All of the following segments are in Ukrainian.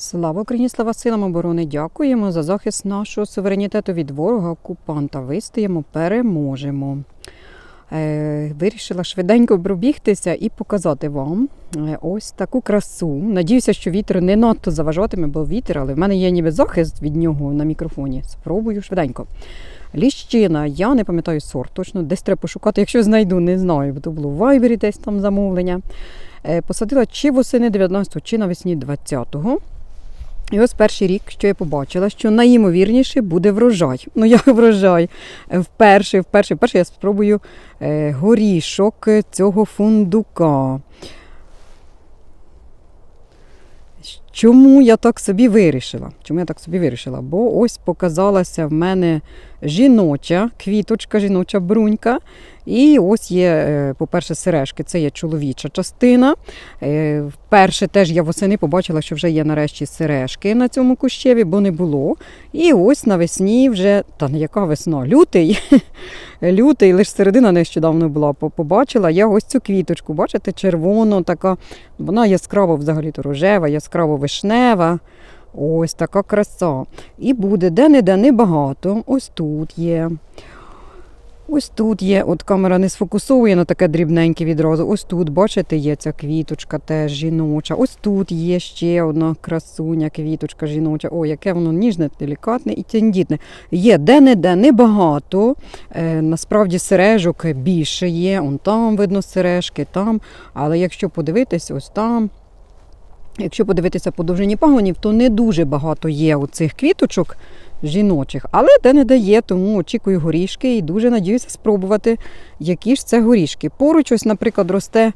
Слава Україні, слава силам оборони! Дякуємо за захист нашого суверенітету від ворога окупанта. Вистоїмо, переможемо. Е, вирішила швиденько пробігтися і показати вам е, ось таку красу. Надіюся, що вітер не надто заважатиме, бо вітер, але в мене є ніби захист від нього на мікрофоні. Спробую швиденько. Ліщина, я не пам'ятаю сорт, точно десь треба пошукати. Якщо знайду, не знаю, бо то було в Вайбері десь там замовлення. Е, Посадила чи восени 19-го, чи навесні 20-го. І ось перший рік, що я побачила, що найімовірніше буде врожай. Ну, як врожай. Вперше, вперше, вперше я спробую е, горішок цього фундука. Чому я так собі вирішила? Чому я так собі вирішила? Бо ось показалася в мене жіноча квіточка, жіноча брунька. І ось є, е, по-перше, сережки, це є чоловіча частина. Е, Вперше теж я восени побачила, що вже є нарешті сережки на цьому кущеві, бо не було. І ось навесні вже, та не яка весна, лютий. Лютий, лише середина нещодавно була. Побачила я ось цю квіточку. Бачите, червоно, така, вона яскраво взагалі-то рожева, яскраво вишнева. Ось така краса. І буде де-не-де небагато. Ось тут є. Ось тут є, от камера не сфокусовує на таке дрібненьке відразу. Ось тут, бачите, є ця квіточка теж жіноча. Ось тут є ще одна красуня, квіточка жіноча. О, яке воно ніжне, делікатне і тендітне. Є де-не-де небагато. Е, насправді сережок більше є. Он там видно сережки, там. Але якщо подивитись, ось там. Якщо подивитися по довжині пагонів, то не дуже багато є оцих квіточок жіночих, але де не дає, тому очікую горішки і дуже надіюся спробувати, які ж це горішки. Поруч, ось, наприклад, росте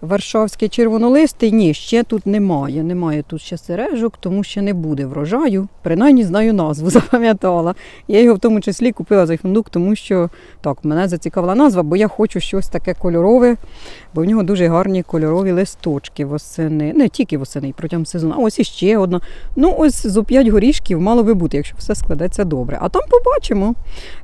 варшавський червонолистий. Ні, ще тут немає. Немає тут ще сережок, тому ще не буде врожаю. Принаймні знаю назву, запам'ятала. Я його в тому числі купила за фундук, тому що так, мене зацікавила назва, бо я хочу щось таке кольорове, бо в нього дуже гарні кольорові листочки восени. Не тільки восени, протягом сезону. А ось іще одна. Ну, ось зо 5 горішків мало би бути, якщо все складеться добре. А там побачимо.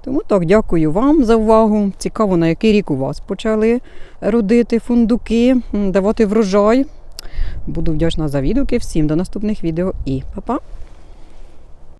Тому так, дякую вам за увагу. Цікаво, на який рік у вас почали родити фундуки, давати врожай. Буду вдячна за відгуки. Всім до наступних відео і па-па!